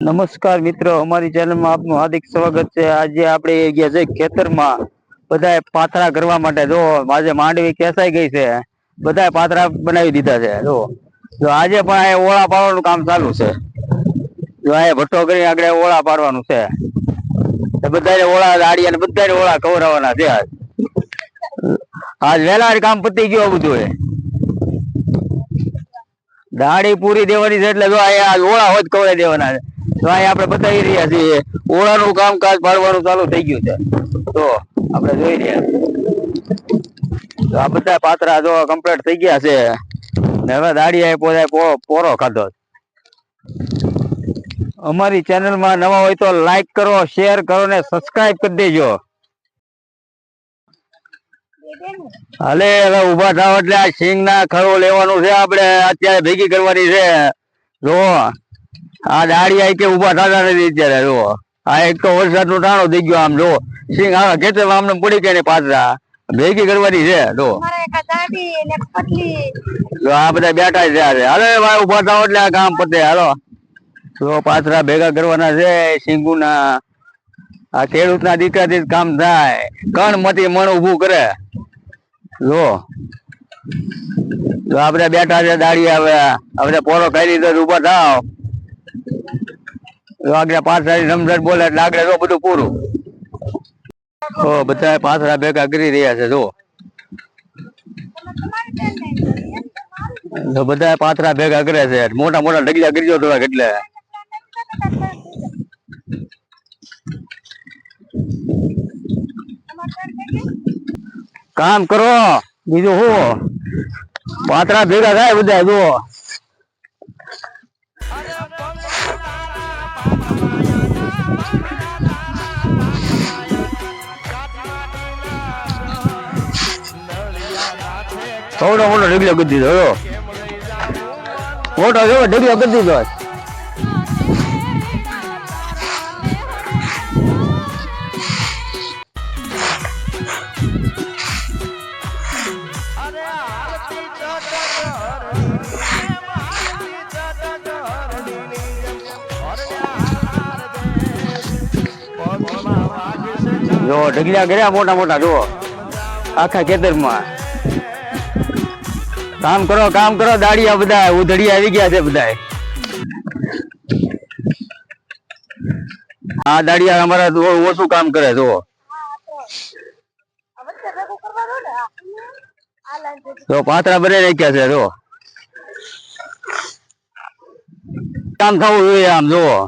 નમસ્કાર મિત્રો, અમારી ચેનલમાં આપનું હાર્દિક સ્વાગત છે. આજે આપણે ગયા છે ખેતરમાં. બધાએ પાથરા કરવા માટે. જો, આજે માંડવી કેસાઈ ગઈ છે. બધા પાથરા બનાવી દીધા છે. જો જો આજે પણ આ ઓળા પાડવાનું કામ ચાલુ છે. જો આ ભઠ્ઠો કરી આગળ ઓળા પાડવાનું છે. બધાને ઓળા દાડી અને બધાને ઓળા કવરાવાના છે આજ. વહેલા કામ પતી ગયું બધું દાડી પૂરી દેવાની છે એટલે જો આ ઓળા હોત કવરાઈ દેવાના છે. તો અહીંયા આપણે બતાવી રહ્યા છીએ, ઓળાનું કામકાજ પાડવાનું ચાલુ થઈ ગયું છે. તો આપણે જોઈ રહ્યા તો આ બધા પાત્રા જો કમ્પ્લીટ થઈ ગયા છે. ને હવે દાડી પોતા પોરો ખાધો અમારી ચેનલમાં નવા હોય તો લાઈક કરો શેર કરો ને સબસ્ક્રાઇબ કરી દેજો. હાલે, હવે ઊભા થાવ એટલે આ સિંગ ના ખરો લેવાનું છે આપણે. અત્યારે ભેગી કરવાની છે. જો આ દાડી આઈ કે ઊભા થતા નથી અત્યારે જો આ એક તો વરસાદ નો ટાણો થઈ ગયો આમ જો સિંગ આ ખેતરમાં આમને પડી કે પાછા? ભેગી કરવાની છે જો ને આ બધા બેઠા છે હાલે ભાઈ ઊભા થાવ એટલે આ કામ પતે. હાલો. તો પાથરા ભેગા કરવાના છે સિંગુના આ ખેડૂતના દીકરાથી જ કામ થાય. કણ મતી મણ ઉભું કરે. જો જો આપણે બેઠા છે દાડી આવે. આપણે પોરો કરી દીધો ઊભા થાવ આગળ પાથરાની સમજણ બોલે એટલે આગળ જો બધું પૂરું. તો બધા પાથરા ભેગા કરી રહ્યા છે જો તો બધા પાથરા ભેગા કરે છે. મોટા મોટા ઢગલા કરી દો થોડાક એટલે કામ કરો. બીજું શું? પાથરા ભેગા થાય બધા જુઓ. થોડો મોટો ઢગલો કરી દીધો મોટો જો ઢગલો કરી દીધો જો ઢગલા કર્યા મોટા મોટા જો આખા ખેતરમાં. કામ કરો કામ કરો, દાડિયા બધા ઉધડી આવી ગયા છે બધા હા, દાડિયા અમારા ઓછું કામ કરે, જુઓ. તો પાતરા બને રાખ્યા છે, જુઓ. કામ થવું જોઈએ આમ, જુઓ.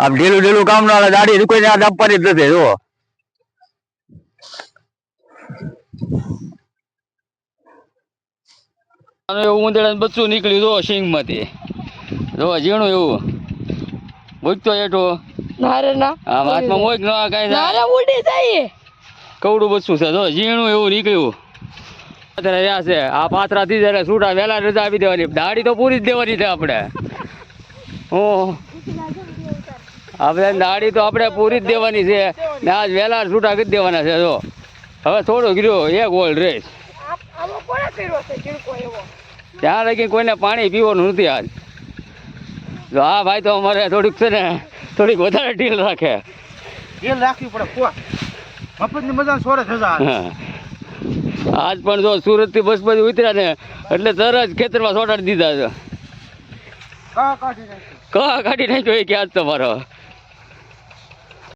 આમ ઢીલું ઢીલું કામ ના દાડી કોઈને આ આપવાની જ નથી જો આનું એવું ઉંદરડાનું બચ્ચું નીકળ્યું જો સિંગમાંથી જો ઝીણું એવું. ભૂજતો એઠો નારે ના. આમ હાથમાં મોક ન કાંઈ નારે ઉડી જાય. કવડું બચ્ચું છે જો ઝીણું એવું નીકળ્યું. અત્યારે રહ્યા છે. આ પાથરા થી જયારે છૂટા વહેલા રજા આપી દેવાની. દાડી તો પૂરી જ દેવાની છે આપણે. હું આપણે દાડી તો આપણે પૂરી જ દેવાની છે. ને આજ વહેલા છૂટા કરી દેવાના છે જો. હવે થોડું ગીર્યો એક ઓલ રેસ. કર્યો છે? એવો. ત્યાં લગી કોઈને પાણી પીવાનું નથી આજ. જો આ ભાઈ તો અમારે થોડીક છે ને થોડીક વધારે ઢીલ રાખે. ઢીલ રાખવી પડે કો મફતની મજા સોરે થતા આજ. પણ જો સુરતથી બસ પછી ઉતર્યા ને એટલે તરત ખેતરમાં સોટાડી દીધા છે. કા કાઢી કાઢી નાખ્યો એ કે આજ તમારો?